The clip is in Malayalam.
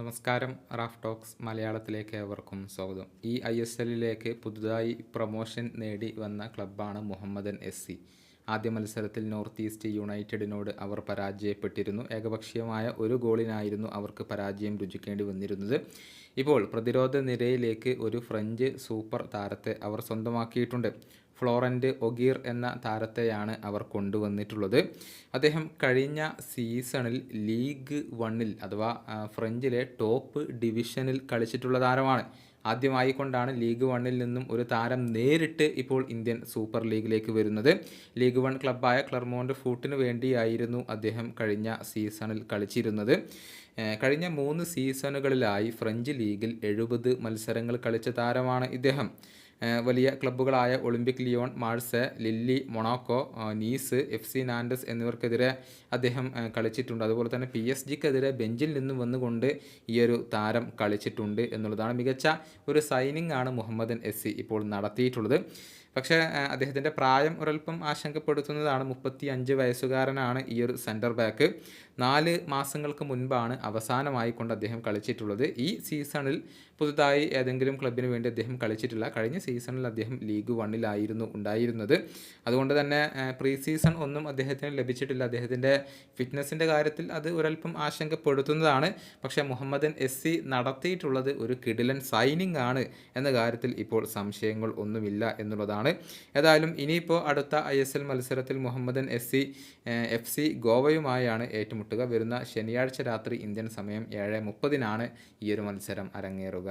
നമസ്കാരം റാഫ് ടോക്സ് മലയാളത്തിലേക്ക് ഏവർക്കും സ്വാഗതം. ഈ ഐ എസ് എല്ലിലേക്ക് പുതുതായി പ്രൊമോഷൻ നേടി വന്ന ക്ലബ്ബാണ് മുഹമ്മദൻ എസ് സി. ആദ്യ മത്സരത്തിൽ നോർത്ത് ഈസ്റ്റ് യുണൈറ്റഡിനോട് അവർ പരാജയപ്പെട്ടിരുന്നു. ഏകപക്ഷീയമായ ഒരു ഗോളിനായിരുന്നു അവർക്ക് പരാജയം രുചിക്കേണ്ടി വന്നിരുന്നത്. ഇപ്പോൾ പ്രതിരോധ നിരയിലേക്ക് ഒരു ഫ്രഞ്ച് സൂപ്പർ താരത്തെ അവർ സ്വന്തമാക്കിയിട്ടുണ്ട്. ഫ്ലോറന്റ് ഒഗീർ എന്ന താരത്തെയാണ് അവർ കൊണ്ടുവന്നിട്ടുള്ളത്. അദ്ദേഹം കഴിഞ്ഞ സീസണിൽ ലീഗ് വണ്ണിൽ അഥവാ ഫ്രഞ്ചിലെ ടോപ്പ് ഡിവിഷനിൽ കളിച്ചിട്ടുള്ള താരമാണ്. ആദ്യമായി കൊണ്ടാണ് ലീഗ് വണ്ണിൽ നിന്നും ഒരു താരം നേരിട്ട് ഇപ്പോൾ ഇന്ത്യൻ സൂപ്പർ ലീഗിലേക്ക് വരുന്നത്. ലീഗ് വൺ ക്ലബ്ബായ ക്ലർമോണ്ട് ഫൂട്ടിന് വേണ്ടിയായിരുന്നു അദ്ദേഹം കഴിഞ്ഞ സീസണിൽ കളിച്ചിരുന്നത്. കഴിഞ്ഞ മൂന്ന് സീസണുകളിലായി ഫ്രഞ്ച് ലീഗിൽ എഴുപത് മത്സരങ്ങൾ കളിച്ച താരമാണ് ഇദ്ദേഹം. വലിയ ക്ലബ്ബുകളായ Olympic Lyon Marseille Lille Monaco Nice F C Nantes എന്നിവർക്കെതിരെ അദ്ദേഹം കളിച്ചിട്ടുണ്ട്. അതുപോലെ തന്നെ പി എസ് ജിക്കെതിരെ ബെഞ്ചിൽ നിന്നും വന്നുകൊണ്ട് ഈ ഒരു താരം കളിച്ചിട്ടുണ്ട് എന്നുള്ളതാണ് മികച്ച ഒരു സൈനിങ് ആണ് മുഹമ്മദൻ എസ് ഇപ്പോൾ നടത്തിയിട്ടുള്ളത്. പക്ഷേ അദ്ദേഹത്തിന്റെ പ്രായം ഒരൽപ്പം ആശങ്കപ്പെടുത്തുന്നതാണ് മുപ്പത്തി അഞ്ച് വയസ്സുകാരനാണ് ഈ ഒരു സെന്റർ ബാക്ക് നാല് മാസങ്ങൾക്ക് മുൻപാണ് അവസാനമായി കൊണ്ട് അദ്ദേഹം കളിച്ചിട്ടുള്ളത്. ഈ സീസണിൽ പുതുതായി ഏതെങ്കിലും ക്ലബിന് വേണ്ടി അദ്ദേഹം കളിച്ചിട്ടില്ല. കഴിഞ്ഞ സീസണിൽ അദ്ദേഹം ലീഗ് വണ്ണിലായിരുന്നു ഉണ്ടായിരുന്നത്. അതുകൊണ്ട് തന്നെ പ്രീ സീസൺ ഒന്നും അദ്ദേഹത്തിന് ലഭിച്ചിട്ടില്ല. അദ്ദേഹത്തിന്റെ ഫിറ്റ്നസിന്റെ കാര്യത്തിൽ അത് ഒരല്പം ആശങ്കപ്പെടുത്തുന്നതാണ്. പക്ഷേ മുഹമ്മദൻ എസ് സി നടത്തിയിട്ടുള്ളത് ഒരു കിടിലൻ സൈനിങ് ആണ് എന്ന കാര്യത്തിൽ ഇപ്പോൾ സംശയങ്ങൾ ഒന്നുമില്ല എന്നുള്ളതാണ്. ഏതായാലും ഇനിയിപ്പോൾ അടുത്ത ഐ എസ് എൽ മത്സരത്തിൽ Mohammedan S C F C ഗോവയുമായാണ് ഏറ്റുമുട്ടുക. വരുന്ന ശനിയാഴ്ച രാത്രി ഇന്ത്യൻ സമയം ഏഴ് മുപ്പതിനാണ് ഈ ഒരു മത്സരം അരങ്ങേറുക.